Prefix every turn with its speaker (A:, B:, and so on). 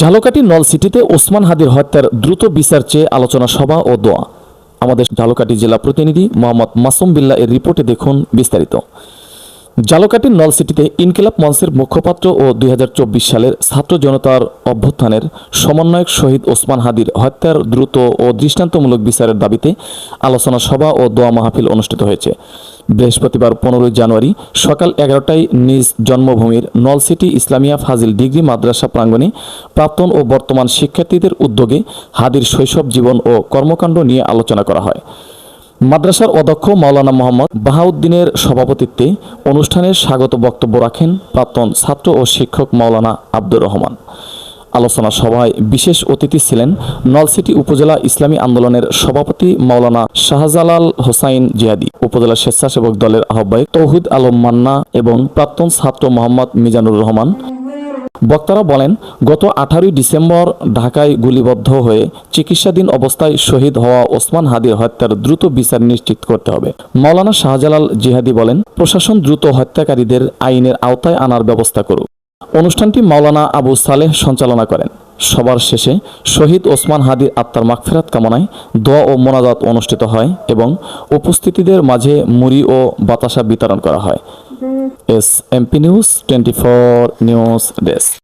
A: ঝালকাঠি নল সিটিতে ওসমান হাদির হত্যার দ্রুত বিচার চেয়ে আলোচনা সভা ও দোয়া। আমাদের ঝালকাটি জেলা প্রতিনিধি মোহাম্মদ মাসুম বিল্লা এর রিপোর্টে দেখুন বিস্তারিত। ঝালকাঠির নল সিটিতে ইনকিলাব মঞ্চের মুখপাত্র ও দুই হাজার চব্বিশ সালের ছাত্র জনতার অভ্যুত্থানের সমন্বয়ক শহীদ ওসমান হাদির হত্যার দ্রুত ও দৃষ্টান্তমূলক বিচারের দাবিতে আলোচনা সভা ও দোয়া মাহফিল অনুষ্ঠিত হয়েছে। বৃহস্পতিবার পনেরোই জানুয়ারি সকাল এগারোটায় নিজ জন্মভূমির নল সিটি ইসলামিয়া ফাজিল ডিগ্রি মাদ্রাসা প্রাঙ্গণে প্রাক্তন ও বর্তমান শিক্ষার্থীদের উদ্যোগে হাদির শৈশব জীবন ও কর্মকাণ্ড নিয়ে আলোচনা করা হয়। মাদ্রাসার অধ্যক্ষ মাওলানা মোহাম্মদ বাহাউদ্দিনের সভাপতিত্বে অনুষ্ঠানের স্বাগত বক্তব্য রাখেন প্রাক্তন ছাত্র ও শিক্ষক মাওলানা আব্দুর রহমান। আলোচনা সভায় বিশেষ অতিথি ছিলেন নলসিটি উপজেলা ইসলামী আন্দোলনের সভাপতি মাওলানা শাহজালাল হোসাইন জিয়াদি, উপজেলা স্বেচ্ছাসেবক দলের আহ্বায়ক তৌহিদ আলম মান্না এবং প্রাক্তন ছাত্র মোহাম্মদ মিজানুর রহমান বক্তারা বলেন, গত আঠারোই ডিসেম্বর ঢাকায় গুলিবদ্ধ হয়ে চিকিৎসাধীন অবস্থায় শহীদ হওয়া ওসমান হাদির হত্যার দ্রুত বিচার নিশ্চিত করতে হবে। মাওলানা শাহজালাল জিহাদি বলেন, প্রশাসন দ্রুত হত্যাকারীদের আইনের আওতায় আনার ব্যবস্থা করুক। অনুষ্ঠানটি মাওলানা আবু সালেহ সঞ্চালনা করেন। সবার শেষে শহীদ ওসমান হাদির আত্মার মাগফেরাত কামনায় দোয়া ও মোনাজাত অনুষ্ঠিত হয় এবং উপস্থিতিদের মাঝে মুড়ি ও বাতাসা বিতরণ করা হয়। S MP news twenty four news desk